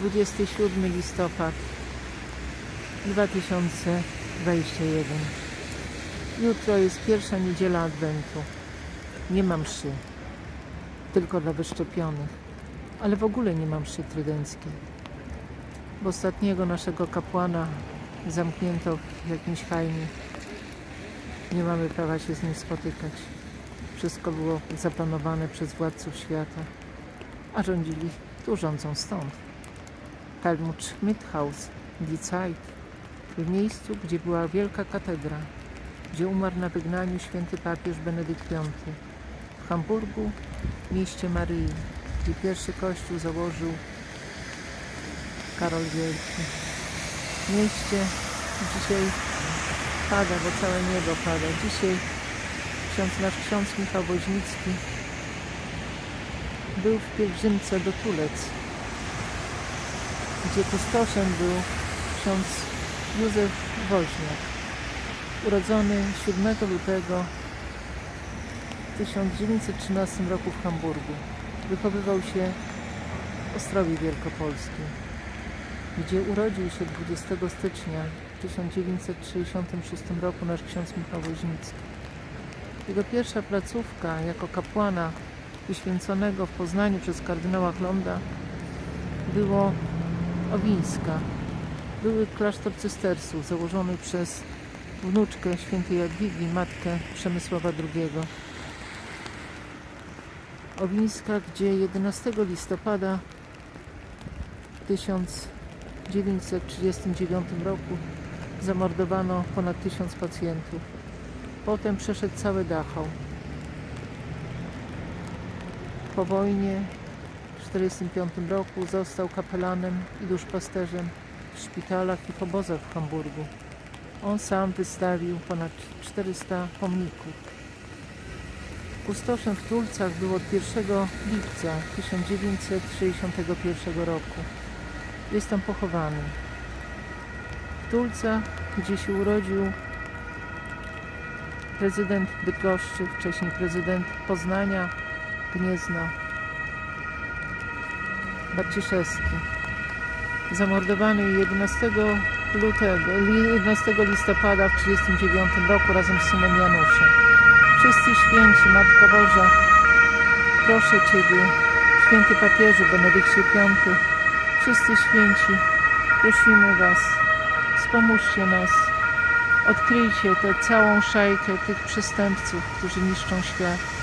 27 listopad 2021. Jutro jest pierwsza niedziela Adwentu. Nie mam mszy, tylko dla wyszczepionych, ale w ogóle nie mam mszy trydenckiej. Bo ostatniego naszego kapłana zamknięto w jakimś hajnie. Nie mamy prawa się z nim spotykać. Wszystko było zaplanowane przez władców świata, a rządzili, tu rządzą stąd. Helmut Schmidhaus, Die Zeit, w miejscu, gdzie była wielka katedra, gdzie umarł na wygnaniu święty papież Benedykt V, w Hamburgu, mieście Maryi, gdzie pierwszy kościół założył Karol Wielki. Mieście dzisiaj pada, bo całe niebo pada. Dzisiaj ksiądz, nasz ksiądz Michał Woźnicki był w pielgrzymce do Tulec, gdzie kustoszem był ksiądz Józef Woźniak, urodzony 7 lutego w 1913 roku w Hamburgu. Wychowywał się w Ostrowie Wielkopolskim, gdzie urodził się 20 stycznia w 1966 roku nasz ksiądz Michał Woźnicki. Jego pierwsza placówka jako kapłana wyświęconego w Poznaniu przez kardynała Chlonda było Owińska. Były klasztor cystersów założony przez wnuczkę świętej Jadwigi, matkę Przemysława II. Owińska, gdzie 11 listopada 1939 roku zamordowano ponad tysiąc pacjentów. Potem przeszedł cały Dachau. Po wojnie 1945 roku został kapelanem i duszpasterzem w szpitalach i w obozach w Hamburgu. On sam wystawił ponad 400 pomników. Kustoszem w Tulcach był od 1 lipca 1961 roku. Jest tam pochowany. W Tulcach, gdzie się urodził prezydent Bydgoszczy, wcześniej prezydent Poznania, Gniezna, Barciszewski. Zamordowany 11 lutego, 11 listopada w 1939 roku razem z synem Januszem. Wszyscy święci, Matko Boża, proszę Ciebie, święty papieżu Benedykcie V, wszyscy święci, prosimy Was, wspomóżcie nas, odkryjcie tę całą szajkę tych przestępców, którzy niszczą świat.